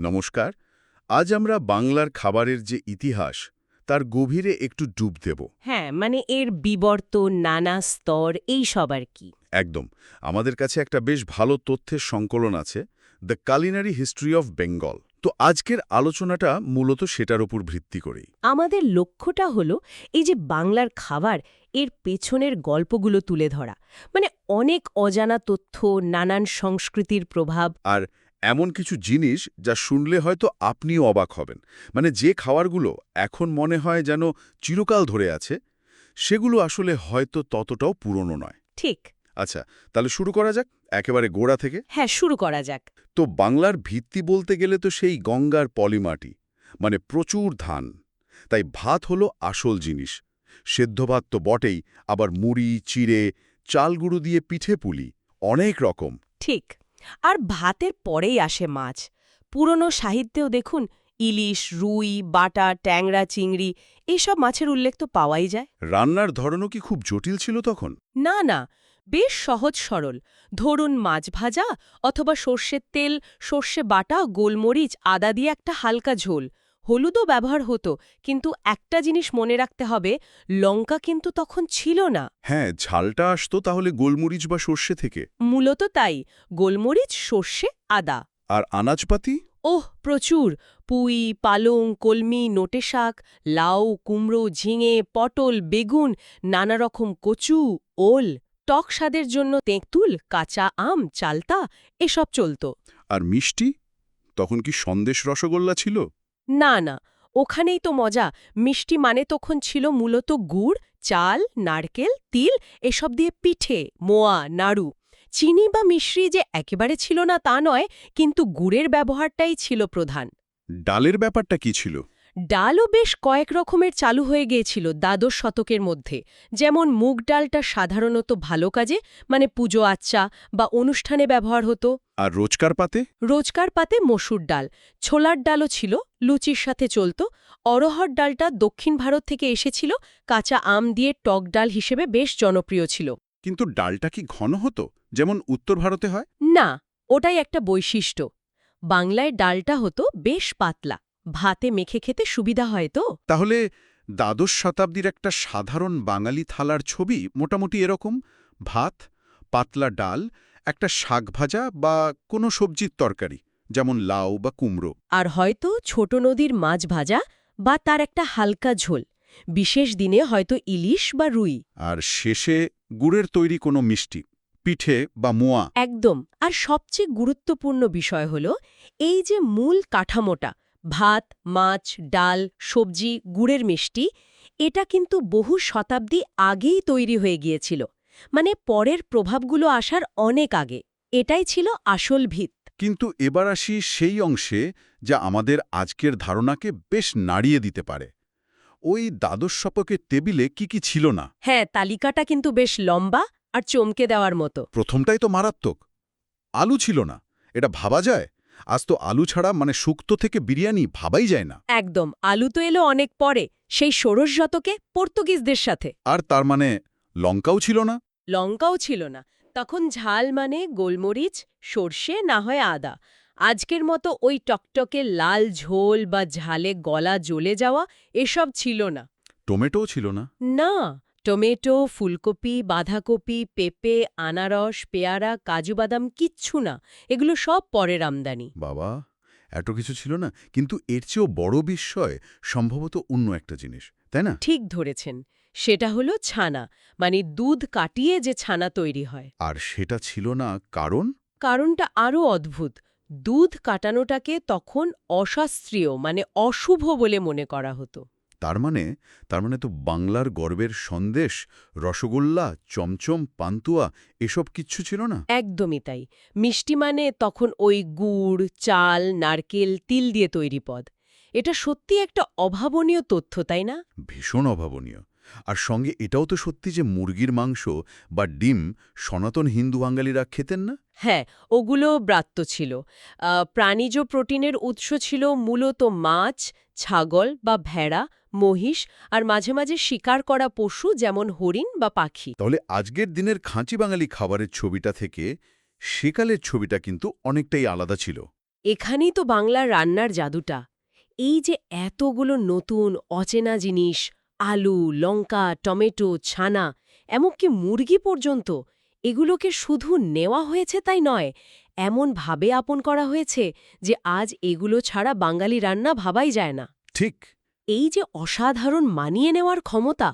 নমস্কার আজ আমরা বাংলার খাবারের যে ইতিহাস তার গভীরে একটু ডুব দেব। হ্যাঁ মানে এর বিবর্তন নানা স্তর এই সব আর কি। একদম আমাদের কাছে একটা বেশ ভালো তথ্যের সংকলন আছে the culinary history of Bengal তো আজকের আলোচনাটা মূলত সেটার উপর ভিত্তি করেই। আমাদের লক্ষ্যটা হলো এই যে বাংলার খাবার এর পেছনের গল্পগুলো তুলে ধরা। মানে অনেক অজানা তথ্য নানান সংস্কৃতির প্রভাব। আর এমন কিছু জিনিস যা শুনলে হয়তো আপনিও অবাক হবেন। মানে যে খাবারগুলো এখন মনে হয় যেন চিরকাল ধরে আছে সেগুলো আসলে হয়তো ততটাও পুরনো নয়। ঠিক। আচ্ছা তাহলে শুরু করা যাক একেবারে গোড়া থেকে। হ্যাঁ শুরু করা যাক। তো বাংলার ভিত্তি বলতে গেলে তো সেই গঙ্গার পলিমাটি মানে প্রচুর ধান। তাই ভাত হলো আসল জিনিস। সেদ্ধ ভাত তো বটেই আবার মুড়ি চিড়ে চালগুঁড়ো দিয়ে পিঠে পুলি অনেক রকম। ঠিক। আর ভাতের পরেই আসে মাছ। পুরনো সাহিত্যেও দেখুন ইলিশ রুই বাটা ট্যাংরা চিংড়ি এইসব মাছের উল্লেখ তো পাওয়াই যায়। রান্নার ধরনও কি খুব জটিল ছিল তখন? না না বেশ সহজ সরল। ধরুন মাছ ভাজা অথবা সর্ষের তেল সর্ষে বাটা গোলমরিচ আদা দিয়ে একটা হালকা ঝোল। হলুদও ব্যবহার হতো কিন্তু একটা জিনিস মনে রাখতে হবে লঙ্কা কিন্তু তখন ছিল না। হ্যাঁ ঝালটা আসতো তাহলে গোলমরিচ বা সর্ষে থেকে। মূলত তাই গোলমরিচ সর্ষে আদা। আর আনাজপাতি? ওহ প্রচুর। পুঁই পালং কলমি নোটে শাক লাউ কুমড়ো ঝিঙে পটল বেগুন নানা রকম কচু ওল টক স্বাদের জন্য তেঁতুল কাঁচা আম চালতা এসব চলত। আর মিষ্টি? তখন কি সন্দেশ রসগোল্লা ছিল? না না, ওখানেই তো মজা। মিষ্টি মানে তখন ছিল মূলত গুড়, চাল, নারকেল, তিল, এসব দিয়ে পিঠে, মোয়া, নাড়ু। চিনি বা মিশ্রি যে একেবারে ছিল না তা নয়, কিন্তু গুড়ের ব্যবহারটাই ছিল প্রধান। ডালের ব্যাপারটা কি ছিল? ডালও বেশ কয়েক রকমের চালু হয়ে গিয়েছিল দ্বাদশ শতকের মধ্যে যেমন মুগ ডালটা সাধারণত ভালো কাজে মানে পুজো আচ্চা বা অনুষ্ঠানে ব্যবহার হতো। আর রোজকার পাতে? রোজকার পাতে মসুর ডাল ছোলার ডালও ছিল লুচির সাথে চলত। অরহর ডালটা দক্ষিণ ভারত থেকে এসেছিল কাঁচা আম দিয়ে টক ডাল হিসেবে বেশ জনপ্রিয় ছিল। কিন্তু ডালটা কি ঘন হতো যেমন উত্তর ভারতে হয়? না ওটাই একটা বৈশিষ্ট্য। বাংলায় ডালটা হতো বেশ পাতলা। ভাতে মেখে খেতে সুবিধা হয় তো? তাহলে দ্বাদশ শতাব্দীর একটা সাধারণ বাঙালি থালার ছবি মোটামুটি এরকম। ভাত পাতলা ডাল একটা শাক ভাজা বা কোনো সবজির তরকারি যেমন লাউ বা কুমড়ো। আর হয়তো ছোট নদীর মাছ ভাজা বা তার একটা হালকা ঝোল। বিশেষ দিনে হয়তো ইলিশ বা রুই। আর শেষে গুড়ের তৈরি কোনো মিষ্টি পিঠে বা মোয়া। একদম। আর সবচেয়ে গুরুত্বপূর্ণ বিষয় হল এই যে মূল কাঠামোটা ভাত মাছ ডাল সবজি গুড়ের মিষ্টি এটা কিন্তু বহু শতাব্দী আগেই তৈরি হয়ে গিয়েছিল। মানে পরের প্রভাবগুলো আসার অনেক আগে। এটাই ছিল আসল ভিত। কিন্তু এবার আসি সেই অংশে যা আমাদের আজকের ধারণাকে বেশ নাড়িয়ে দিতে পারে। ওই দ্বাদশ শপকের টেবিলে কি কি ছিল না? হ্যাঁ তালিকাটা কিন্তু বেশ লম্বা আর চমকে দেওয়ার মতো। প্রথমটাই তো মারাত্মক। আলু ছিল না। এটা ভাবা যায়? আজ তো আলু ছাড়া মানে শুক্তো থেকে বিরিয়ানি ভাবাই যায় না। একদম আলু তো এলো অনেক পরে সেই ষোড়শ শতকে পর্তুগিজদের সাথে। আর তার মানে লঙ্কাও ছিল না? লঙ্কাও ছিল না তখন ঝাল মানে গোলমরিচ সর্ষে না হয় আদা। আজকের মতো ওই টকটকে লাল ঝোল বা ঝালে গলা জ্বলে যাওয়া এসব ছিল না। টমেটোও ছিল না? না টমেটো ফুলকপি বাঁধাকপি পেঁপে আনারস পেয়ারা কাজু বাদাম কিচ্ছু না এগুলো সব পরের আমদানি। বাবা এত কিছু ছিল না কিন্তু এর চেয়েও বড় বিস্ময় সম্ভবত অন্য একটা জিনিস তাই না? ঠিক ধরেছেন সেটা হলো ছানা মানে দুধ কাটিয়ে যে ছানা তৈরি হয়। আর সেটা ছিল না কারণ? কারণটা আরও অদ্ভুত দুধ কাটানোটাকে তখন অশাস্ত্রীয় মানে অশুভ বলে মনে করা হতো। তার মানে তার মানে তো বাংলার গর্বের সন্দেশ রসগোল্লা চমচম পান্তুয়া এসব কিচ্ছু ছিল না? একদমই তাই। মিষ্টি মানে তখন ওই গুড় চাল নারকেল তিল দিয়ে তৈরি পদ। এটা সত্যি একটা অভাবনীয় তথ্য তাই না? ভীষণ অভাবনীয়। আর সঙ্গে এটাও তো সত্যি যে মুরগির মাংস বা ডিম সনাতন হিন্দু বাঙালিরা খেতেন না? হ্যাঁ ওগুলো ব্রাত্য ছিল। প্রাণীজ প্রোটিনের উৎস ছিল মূলত মাছ ছাগল বা ভেড়া মহিষ আর মাঝে মাঝে শিকার করা পশু যেমন হরিণ বা পাখি। তাহলে আজকের দিনের খাঁচি বাঙালি খাবারের ছবিটা থেকে সেকালের ছবিটা কিন্তু অনেকটাই আলাদা ছিল। এখানেই তো বাংলার রান্নার জাদুটা। এই যে এতগুলো নতুন অচেনা জিনিস আলু লঙ্কা টমেটো ছানা এমনকি মুরগি পর্যন্ত এগুলোকে শুধু নেওয়া হয়েছে তাই নয় এমন ভাবে আপন করা হয়েছে যে আজ এগুলো ছাড়া বাঙালি রান্না ভাবাই যায় না। ঠিক। এই যে অসাধারণ মানিয়ে নেওয়ার ক্ষমতা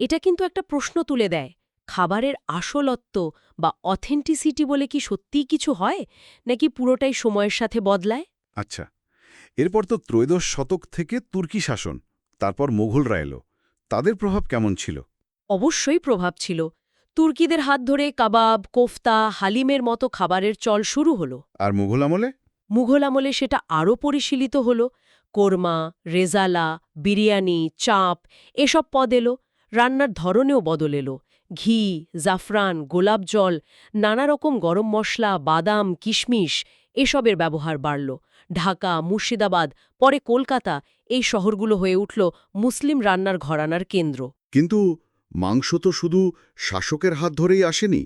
এটা কিন্তু একটা প্রশ্ন তুলে দেয়। খাবারের আসলত্ব বা অথেন্টিসিটি বলে কি সত্যিই কিছু হয় নাকি পুরোটাই সময়ের সাথে বদলায়? আচ্ছা এরপর তো ত্রয়োদশ শতক থেকে তুর্কি শাসন তারপর মোঘলরা এলো। তাদের প্রভাব কেমন ছিল? অবশ্যই প্রভাব ছিল। তুর্কিদের হাত ধরে কাবাব কোফতা হালিমের মতো খাবারের চল শুরু হলো। আর মুঘল আমলে? মুঘল আমলে সেটা আরও পরিশীলিত হল। কোরমা রেজালা বিরিয়ানি চাপ এসব পদ এলো রান্নার ধরনেও বদল এলো। ঘি জাফরান গোলাপ জল নানা রকম গরম মশলা বাদাম কিশমিশ এসবের ব্যবহার বাড়ল। ঢাকা মুর্শিদাবাদ পরে কলকাতা এই শহরগুলো হয়ে উঠল মুসলিম রান্নার ঘরানার কেন্দ্র। কিন্তু মাংস তো শুধু শাসকের হাত ধরেই আসেনি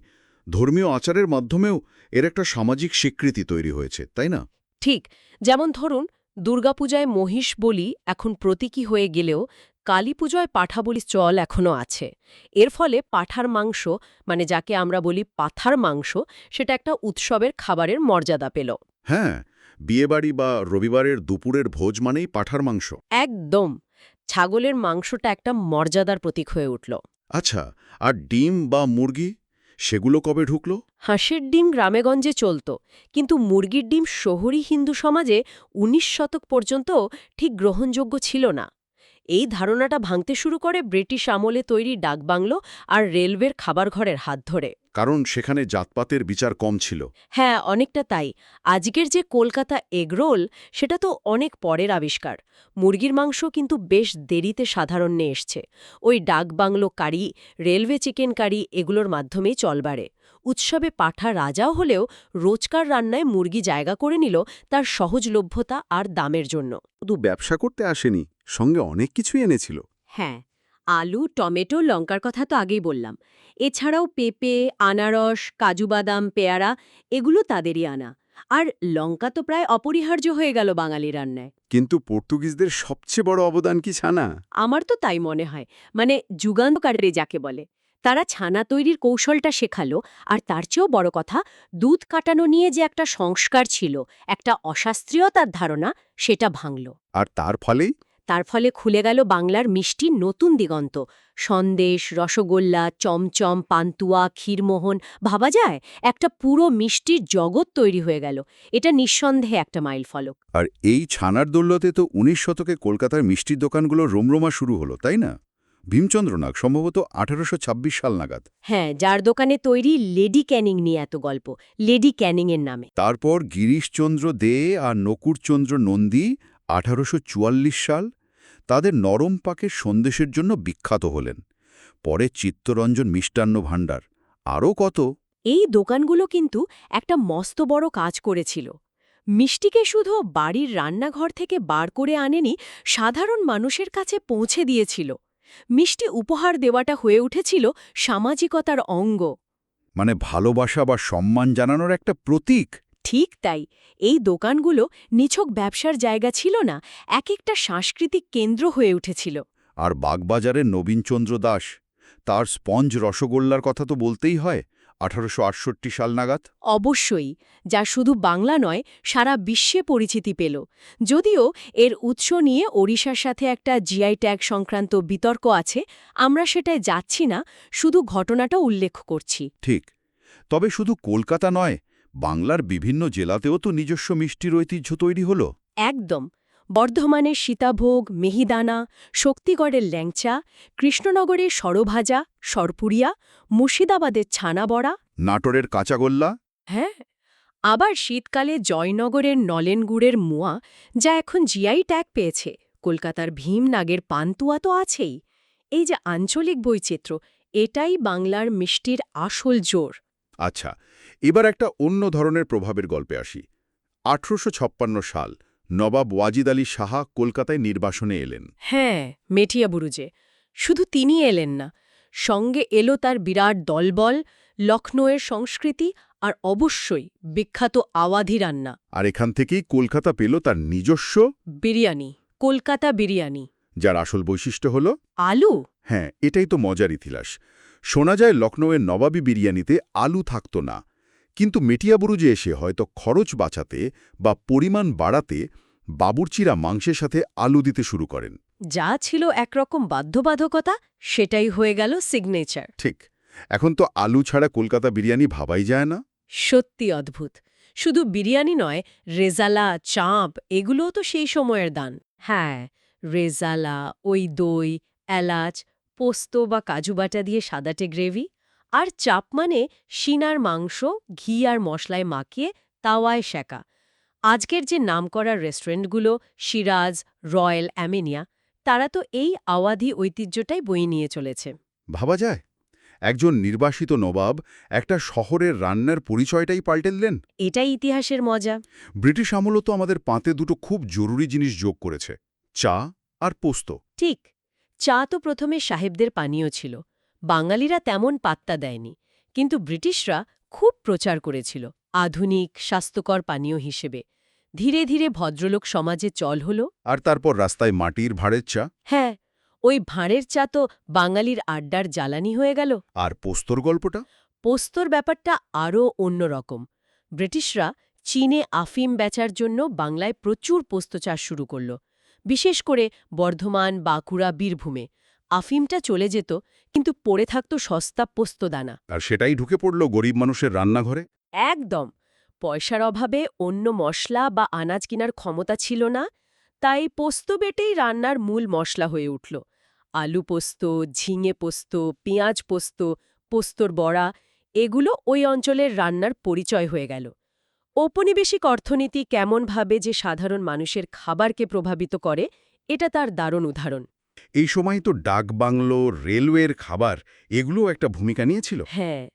ধর্মীয় আচারের মাধ্যমেও এর একটা সামাজিক স্বীকৃতি তৈরি হয়েছে তাই না? ঠিক যেমন ধরুন দুর্গাপূজায় মহিষ বলি এখন প্রতীকী হয়ে গেলেও কালীপূজায় পাঠা বলি চল এখনও আছে। এর ফলে পাঠার মাংস মানে যাকে আমরা বলি পাথার মাংস সেটা একটা উৎসবের খাবারের মর্যাদা পেল। হ্যাঁ বিয়েবাড়ি বা রবিবারের দুপুরের ভোজ মানেই পাঠার মাংস। একদম! ছাগলের মাংসটা একটা মর্যাদার প্রতীক হয়ে উঠল। আচ্ছা আর ডিম বা মুরগি? সেগুলো কবে ঢুকল? হাঁসের ডিম গ্রামেগঞ্জে চলত, কিন্তু মুরগির ডিম শহরী হিন্দু সমাজে ১৯ শতক পর্যন্ত ঠিক গ্রহণযোগ্য ছিল না। এই ধারণাটা ভাঙতে শুরু করে ব্রিটিশ আমলে তৈরি ডাকবাংলো আর রেলওয়ের খাবার ঘরের হাত ধরে। কারণ সেখানে জাতপাতের বিচার কম ছিল। হ্যাঁ অনেকটা তাই। আজকের যে কলকাতা এগরোল সেটা তো অনেক পরের আবিষ্কার। মুরগির মাংস কিন্তু বেশ দেরিতে সাধারণ্যে এসছে। ওই ডাকবাংলো কারি রেলওয়ে চিকেন কারি এগুলোর মাধ্যমেই চল বাড়ে। উৎসবে পাঠা রাজাও হলেও রোজকার রান্নায় মুরগি জায়গা করে নিল তার সহজলভ্যতা আর দামের জন্য। শুধু ব্যবসা করতে আসেনি সঙ্গে অনেক কিছুই এনেছিল। হ্যাঁ আলু টমেটো লঙ্কার কথা তো আগেই বললাম। এছাড়াও পেঁপে আনারস কাজু বাদাম পেয়ারা এগুলো তাদেরই আনা। আর লঙ্কা তো প্রায় অপরিহার্য হয়ে গেল বাঙালি রান্নায়। কিন্তু পর্তুগিজদের সবচেয়ে বড় অবদান কি ছানা? আমার তো তাই মনে হয় মানে যুগান্তকারী যাকে বলে। তারা ছানা তৈরির কৌশলটা শেখালো আর তার চেয়েও বড় কথা দুধ কাটানো নিয়ে যে একটা সংস্কার ছিল একটা অশাস্ত্রীয়তার ধারণা সেটা ভাঙল। আর তার ফলেই? তার ফলে খুলে গেল বাংলার মিষ্টির নতুন দিগন্ত। সন্দেশ রসগোল্লা চমচম পান্তুয়া ক্ষীরমোহন ভাবা যায় একটা পুরো মিষ্টির জগৎ তৈরি হয়ে গেল। এটা নিঃসন্দেহে একটা মাইল ফলক। আর এই ছানার দৌলতে তো উনিশ শতকে কলকাতার মিষ্টির দোকানগুলো রোমরোমা শুরু হলো তাই না? ভীমচন্দ্রনাগ সম্ভবত আঠারোশো ছাব্বিশ সাল নাগাদ। হ্যাঁ যার দোকানে তৈরি লেডি ক্যানিং নিয়ে এত গল্প লেডি ক্যানিংয়ের নামে। তারপর গিরিশচন্দ্র দে আর নকুরচন্দ্র নন্দী আঠারোশো চুয়াল্লিশ সাল তাদের নরম পাকের সন্দেশের জন্য বিখ্যাত হলেন। পরে চিত্তরঞ্জন মিষ্টান্ন ভাণ্ডার আরও কত? এই দোকানগুলো কিন্তু একটা মস্ত বড় কাজ করেছিল। মিষ্টিকে শুধু বাড়ির রান্নাঘর থেকে বার করে আনেনি সাধারণ মানুষের কাছে পৌঁছে দিয়েছিল। মিষ্টি উপহার দেওয়াটা হয়ে উঠেছিল সামাজিকতার অঙ্গ। মানে ভালোবাসা বা সম্মান জানানোর একটা প্রতীক। ঠিক তাই এই দোকানগুলো নিছক ব্যবসার জায়গা ছিল না এক একটা সাংস্কৃতিক কেন্দ্র হয়ে উঠেছিল। আর বাগবাজারের নবীনচন্দ্র দাস তার স্পঞ্জ রসগোল্লার কথা তো বলতেই হয় আঠারোশো সাল নাগাদ? অবশ্যই যা শুধু বাংলা নয় সারা বিশ্বে পরিচিতি পেল। যদিও এর উৎস নিয়ে ওড়িশার সাথে একটা জিআই ট্যাগ সংক্রান্ত বিতর্ক আছে আমরা সেটায় যাচ্ছি না শুধু ঘটনাটা উল্লেখ করছি। ঠিক তবে শুধু কলকাতা নয় বাংলার বিভিন্ন জেলাতেও তো নিজস্ব মিষ্টির ঐতিহ্য তৈরি হলো। একদম বর্ধমানের সীতাভোগ মেহিদানা শক্তিগড়ের ল্যাংচা কৃষ্ণনগরের সরভাজা সরপুরিয়া মুর্শিদাবাদের ছানাবড়া। নাটোরের কাঁচাগোল্লা? হ্যাঁ আবার শীতকালে জয়নগরের নলেনগুড়ের মোয়া যা এখন জিআই ট্যাগ পেয়েছে। কলকাতার ভীমনাগের পান্তুয়া তো আছেই। এই যে আঞ্চলিক বৈচিত্র্য এটাই বাংলার মিষ্টির আসল জোর। আচ্ছা এবার একটা অন্য ধরনের প্রভাবের গল্পে আসি। আঠেরোশো সাল নবাব ওয়াজিদ আলী সাহা কলকাতায় নির্বাসনে এলেন। হ্যাঁ মেটিয়া বুরুজে। শুধু তিনি এলেন না সঙ্গে এলো তার বিরাট দলবল লখনৌয়ের সংস্কৃতি আর অবশ্যই বিখ্যাত আওয়াধি রান্না। আর এখান থেকেই কলকাতা পেল তার নিজস্ব বিরিয়ানি কলকাতা বিরিয়ানি। যার আসল বৈশিষ্ট্য হল আলু? হ্যাঁ এটাই তো মজার ইতিহাস। শোনা যায় লখনৌয়ের নবাবী বিরিয়ানিতে আলু থাকত না। কিন্তু মেটিয়াবুরুজে এসে হয়তো খরচ বাঁচাতে বা পরিমাণ বাড়াতে বাবুর্চিরা মাংসের সাথে আলু দিতে শুরু করেন। যা ছিল একরকম বাধ্যবাধকতা সেটাই হয়ে গেল সিগনেচার। ঠিক এখন তো আলু ছাড়া কলকাতা বিরিয়ানি ভাবাই যায় না। সত্যি অদ্ভুত। শুধু বিরিয়ানি নয় রেজালা চাঁপ এগুলোও তো সেই সময়ের দান। হ্যাঁ রেজালা ওই দই এলাচ পোস্ত বা কাজু বাটা দিয়ে সাদাটে গ্রেভি। আর চাপ মানে শিনার মাংস ঘি আর মশলায় মাখিয়ে তাওয়ায় শেকা। আজকের যে নামকরা রেস্টুরেন্টগুলো সিরাজ রয়্যাল অ্যামেনিয়া তারা তো এই আওয়াধি ঐতিহ্যটাই বয়ে নিয়ে চলেছে। ভাবা যায়? একজন নির্বাসিত নবাব একটা শহরের রান্নার পরিচয়টাই পাল্টে দিলেন? এটাই ইতিহাসের মজা। ব্রিটিশ আমলও তো আমাদের পাতে দুটো খুব জরুরি জিনিস যোগ করেছে চা আর পোস্ত। ঠিক চা তো প্রথমে সাহেবদের পানীয় ছিল। বাঙালিরা তেমন পাত্তা দেয়নি কিন্তু ব্রিটিশরা খুব প্রচার করেছিল আধুনিক স্বাস্থ্যকর পানীয় হিসেবে। ধীরে ধীরে ভদ্রলোক সমাজে চল হল। আর তারপর রাস্তায় মাটির ভাড়ের চা? হ্যাঁ ওই ভাঁড়ের চা তো বাঙালির আড্ডার জ্বালানি হয়ে গেল। আর পোস্তর গল্পটা? পোস্তর ব্যাপারটা আরও অন্যরকম ব্রিটিশরা চীনে আফিম বেচার জন্য বাংলায় প্রচুর পোস্ত চাষ শুরু করল বিশেষ করে বর্ধমান বাঁকুড়া বীরভূমে। আফিমটা চলে যেত কিন্তু পড়ে থাকত সস্তা পোস্তদানা আর সেটাই ঢুকে পড়ল গরিব মানুষের রান্নাঘরে? একদম। পয়সার অভাবে অন্য মশলা বা আনাজ কেনার ক্ষমতা ছিল না তাই পোস্ত বেটেই রান্নার মূল মশলা হয়ে উঠল। আলু পোস্ত ঝিঙে পোস্ত পেঁয়াজ পোস্ত পোস্তর বড়া এগুলো ওই অঞ্চলের রান্নার পরিচয় হয়ে গেল। ঔপনিবেশিক অর্থনীতি কেমনভাবে যে সাধারণ মানুষের খাবারকে প্রভাবিত করে এটা তার দারুণ উদাহরণ। এই সময় তো ডাক বাংলো রেলওয়ের খাবার এগুলোও একটা ভূমিকা নিয়েছিল। হ্যাঁ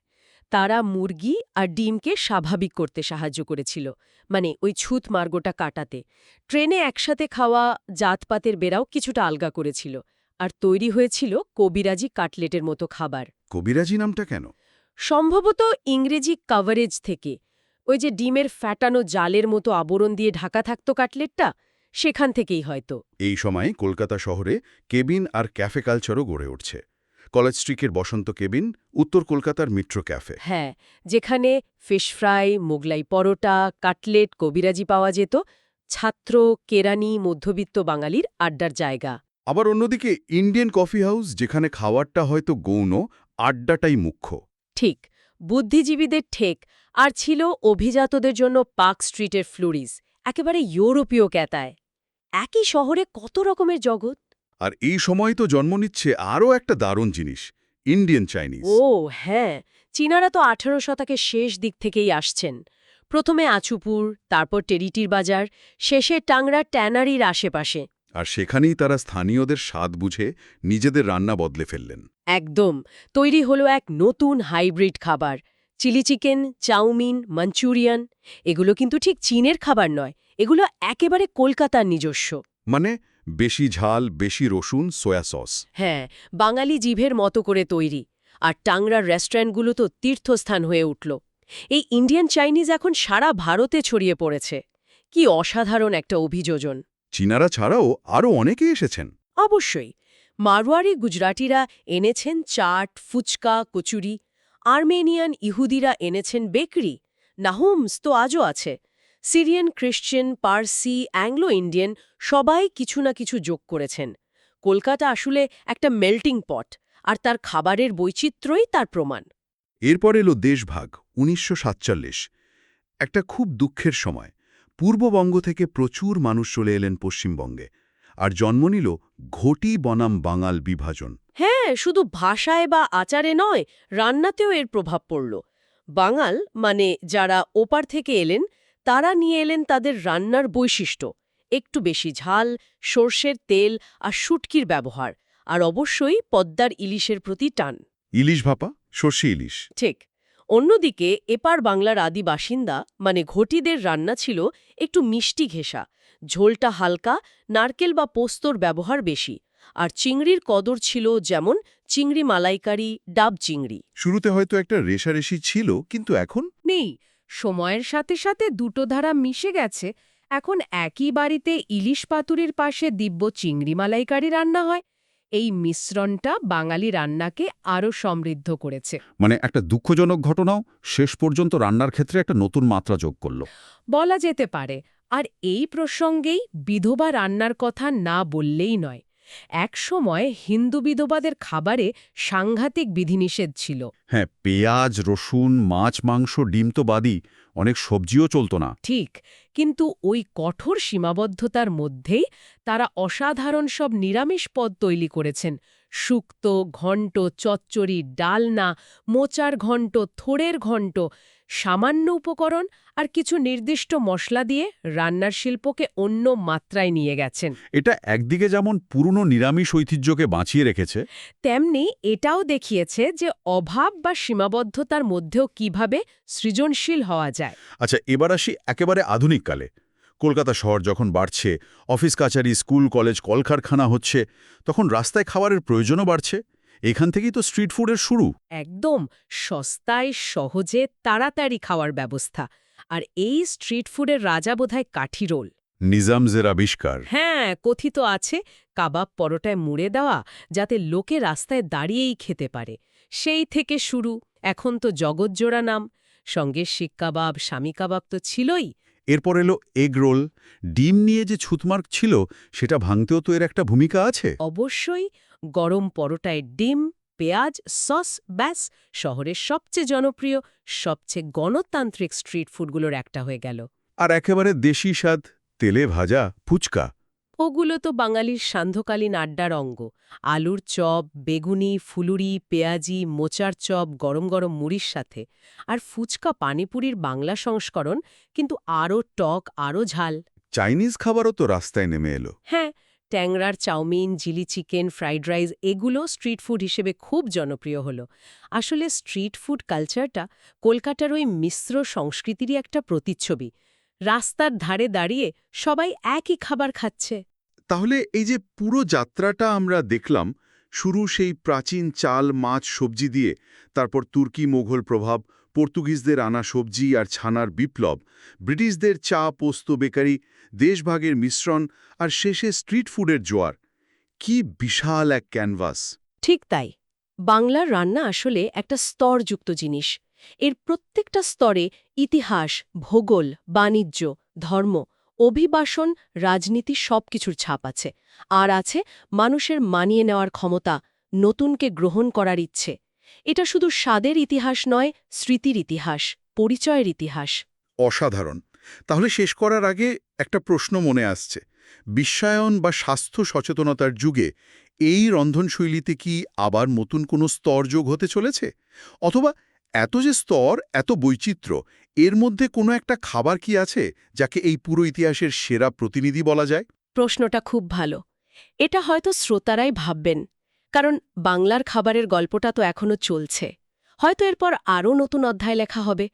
তারা মুরগি আর ডিমকে স্বাভাবিক করতে সাহায্য করেছিল মানে ওই ছুত মার্গটা কাটাতে। ট্রেনে একসাথে খাওয়া জাতপাতের বেড়াও কিছুটা আলগা করেছিল আর তৈরি হয়েছিল কবিরাজি কাটলেটের মতো খাবার। কবিরাজি নামটা কেন? সম্ভবত ইংরেজি কাভারেজ থেকে। ওই যে ডিমের ফ্যাটানো জালের মতো আবরণ দিয়ে ঢাকা থাকত কাটলেটটা সেখান থেকেই হয়তো। এই সময় কলকাতা শহরে কেবিন আর ক্যাফে কালচারও গড়ে উঠছে। কলেজ স্ট্রিকের বসন্ত কেবিন উত্তর কলকাতার মিত্র ক্যাফে। হ্যাঁ যেখানে fish fry Mughlai paratha cutlet kabiraji পাওয়া যেত ছাত্র কেরানি মধ্যবিত্ত বাঙালির আড্ডার জায়গা। আবার অন্যদিকে ইন্ডিয়ান কফি হাউস যেখানে খাওয়ারটা হয়তো গৌণ আড্ডাটাই মুখ্য। ঠিক বুদ্ধিজীবীদের ঠেক আর ছিল অভিজাতদের জন্য পার্ক স্ট্রিটের ফ্লোরিস একেবারে ইউরোপীয় ক্যাতায়। একই শহরে কত রকমের জগৎ? আর এই সময় তো জন্ম নিচ্ছে আরও একটা দারুণ জিনিস ইন্ডিয়ান চাইনিজ ও হ্যাঁ চীনারা তো আঠারো শতকের শেষ দিক থেকেই আসছেন। প্রথমে আচুপুর তারপর টেরিটির বাজার শেষে টাংরা ট্যানারির আশেপাশে। আর সেখানেই তারা স্থানীয়দের স্বাদ বুঝে নিজেদের রান্না বদলে ফেললেন। একদম তৈরি হলো এক নতুন হাইব্রিড খাবার। চিলি চিকেন চাউমিন মাঞ্চুরিয়ান এগুলো কিন্তু ঠিক চীনের খাবার নয় এগুলো একেবারে কলকাতার নিজস্ব। মানে বেশি ঝাল বেশি রসুন সয়া সস। হ্যাঁ বাঙালি জিভের মতো করে তৈরি। আর টাংরার রেস্টুরেন্টগুলো তো তীর্থস্থান হয়ে উঠল। এই ইন্ডিয়ান চাইনিজ এখন সারা ভারতে ছড়িয়ে পড়েছে। কি অসাধারণ একটা অভিযোজন। চীনারা ছাড়াও আরও অনেকে এসেছেন। অবশ্যই মারোয়ারি গুজরাটিরা এনেছেন চাট ফুচকা কচুরি। আর্মেনিয়ান ইহুদিরা এনেছেন বেকরি। নাহুমস তো আজও আছে। Syrian Christian Parsi Anglo Indian সবাই কিছু না কিছু যোগ করেছেন। কলকাতা আসলে একটা মেল্টিং পট আর তার খাবারের বৈচিত্র্যই তার প্রমাণ। এরপর এলো দেশভাগ উনিশশো সাতচল্লিশ। একটা খুব দুঃখের সময়। পূর্ববঙ্গ থেকে প্রচুর মানুষ চলে এলেন পশ্চিমবঙ্গে আর জন্ম নিল ঘটি বনাম বাঙাল বিভাজন। হ্যাঁ শুধু ভাষায় বা আচারে নয় রান্নাতেও এর প্রভাব পড়ল। বাঙাল মানে যারা ওপার থেকে এলেন তারা নিয়ে এলেন তাদের রান্নার বৈশিষ্ট্য একটু বেশি ঝাল সর্ষের তেল আর শুটকির ব্যবহার আর অবশ্যই পদ্মার ইলিশের প্রতি টান। ইলিশ ভাপা? সর্ষে ইলিশ। ঠিক। অন্যদিকে এপার বাংলার আদি বাসিন্দা মানে ঘটিদের রান্না ছিল একটু মিষ্টি ঘেঁষা ঝোলটা হালকা নারকেল বা পোস্তর ব্যবহার বেশি আর চিংড়ির কদর ছিল যেমন চিংড়ি মালাইকারি ডাব চিংড়ি। শুরুতে হয়তো একটা রেশারেশি ছিল কিন্তু এখন? নেই। সময়ের সাথে সাথে দুটো ধারা মিশে গেছে এখন একই বাড়িতে ইলিশ পাতুরির পাশে দিব্য চিংড়ি মালাইকারি রান্না হয়। এই মিশ্রণটা বাঙালি রান্নাকে আরও সমৃদ্ধ করেছে। মানে একটা দুঃখজনক ঘটনাও শেষ পর্যন্ত রান্নার ক্ষেত্রে একটা নতুন মাত্রা যোগ করল। বলা যেতে পারে আর এই প্রসঙ্গেই বিধবা রান্নার কথা না বললেই নয়। একসময় হিন্দু বিধবাদের খাবারে সাংঘাতিক বিধিনিষেধ ছিল। হ্যাঁ পেঁয়াজ রসুন মাছ মাংস ডিম তো বাদই অনেক সবজিও চলত না। ঠিক কিন্তু ওই কঠোর সীমাবদ্ধতার মধ্যেই তারা অসাধারণ সব নিরামিষ পদ তৈরি করেছেন। শুক্ত ঘণ্ট চচ্চড়ি ডালনা মোচার ঘণ্ট থোড়ের ঘণ্ট সামান্য উপকরণ আর কিছু নির্দিষ্ট মশলা দিয়ে রান্নার শিল্পকে অন্য মাত্রায় নিয়ে গেছেন। এটা একদিকে যেমন পুরনো নিরামিষ ঐতিহ্যকে বাঁচিয়ে রেখেছে তেমনি এটাও দেখিয়েছে যে অভাব বা সীমাবদ্ধতার মধ্যেও কীভাবে সৃজনশীল হওয়া যায়। আচ্ছা এবার আসি একেবারে আধুনিক কালে। কলকাতা শহর যখন বাড়ছে অফিস কাচারি স্কুল কলেজ কলকারখানা হচ্ছে তখন রাস্তায় খাবারের প্রয়োজনও বাড়ছে। এখান থেকেই তো স্ট্রিট ফুডের শুরু। একদম সস্তায় সহজে তাড়াতাড়ি খাওয়ার ব্যবস্থা। আর এই স্ট্রিট ফুডের রাজা বোধহয় কাঠি রোল। নিজামজের আবিষ্কার। হ্যাঁ কথিত আছে কাবাব পরোটায় মুড়ে দেওয়া যাতে লোকে রাস্তায় দাঁড়িয়েই খেতে পারে। সেই থেকে শুরু এখন তো জগৎজোড়া নাম। সঙ্গে শিক কাবাব স্বামী কাবাব তো ছিলই। এরপর এলো এগ রোল। ডিম নিয়ে যে ছুতমার্ক ছিল সেটা ভাঙতেও তো এর একটা ভূমিকা আছে। অবশ্যই গরম পরোটায় ডিম পেঁয়াজ সস ব্যাস শহরের সবচেয়ে জনপ্রিয় সবচেয়ে গণতান্ত্রিক স্ট্রিট ফুডগুলোর একটা হয়ে গেল। আর একেবারে দেশি স্বাদ তেলে ভাজা ফুচকা। ওগুলো তো বাঙালির সান্ধ্যকালীন আড্ডার অঙ্গ। আলুর চপ বেগুনি ফুলুরি পেঁয়াজি মোচার চপ গরম গরম মুড়ির সাথে। আর ফুচকা পানিপুরির বাংলা সংস্করণ কিন্তু আরও টক আরও ঝাল। চাইনিজ খাবারও তো রাস্তায় নেমে এলো। হ্যাঁ ট্যাংরার chowmein chilli chicken fried rice এগুলো স্ট্রিট ফুড হিসেবে খুব জনপ্রিয় হলো। আসলে স্ট্রিট ফুড কালচারটা কলকাতার ওই মিশ্র সংস্কৃতিরই একটা প্রতিচ্ছবি। রাস্তার ধারে দাঁড়িয়ে সবাই একই খাবার খাচ্ছে। তাহলে এই যে পুরো যাত্রাটা আমরা দেখলাম শুরু সেই প্রাচীন চাল মাছ সবজি দিয়ে তারপর তুর্কি মোঘল প্রভাব পর্তুগিজদের আনা সবজি আর ছানার বিপ্লব ব্রিটিশদের চা পোস্ত বেকারি দেশভাগের মিশ্রণ আর শেষে স্ট্রিট ফুডের জোয়ার। কি বিশাল এক ক্যানভাস! ঠিক তাই। বাংলার রান্না আসলে একটা স্তরযুক্ত জিনিস। এর প্রত্যেকটা স্তরে ইতিহাস, ভূগোল, বাণিজ্য, ধর্ম, অভিবাসন, রাজনীতি সবকিছুর ছাপ আছে। আর আছে মানুষের মানিয়ে নেওয়ার ক্ষমতা, নতুনকে গ্রহণ করার ইচ্ছে। এটা শুধু স্বাদের ইতিহাস নয়, স্মৃতির ইতিহাস, পরিচয়ের ইতিহাস। অসাধারণ। তাহলে শেষ করার আগে একটা প্রশ্ন মনে আসছে। বিশ্বায়ন বা স্বাস্থ্য সচেতনতার যুগে এই রন্ধনশৈলীতে কি আবার নতুন কোনো স্তর যোগ হতে চলেছে? অথবা এত যে স্তর, এত বৈচিত্র্য, এর মধ্যে কোনো একটা খাবার কি আছে যাকে এই পুরো ইতিহাসের সেরা প্রতিনিধি বলা যায়? প্রশ্নটা খুব ভালো। এটা হয়তো শ্রোতারাই ভাববেন, কারণ বাংলার খাবারের গল্পটা তো এখনও চলছে। হয়তো এরপর আরও নতুন অধ্যায় লেখা হবে।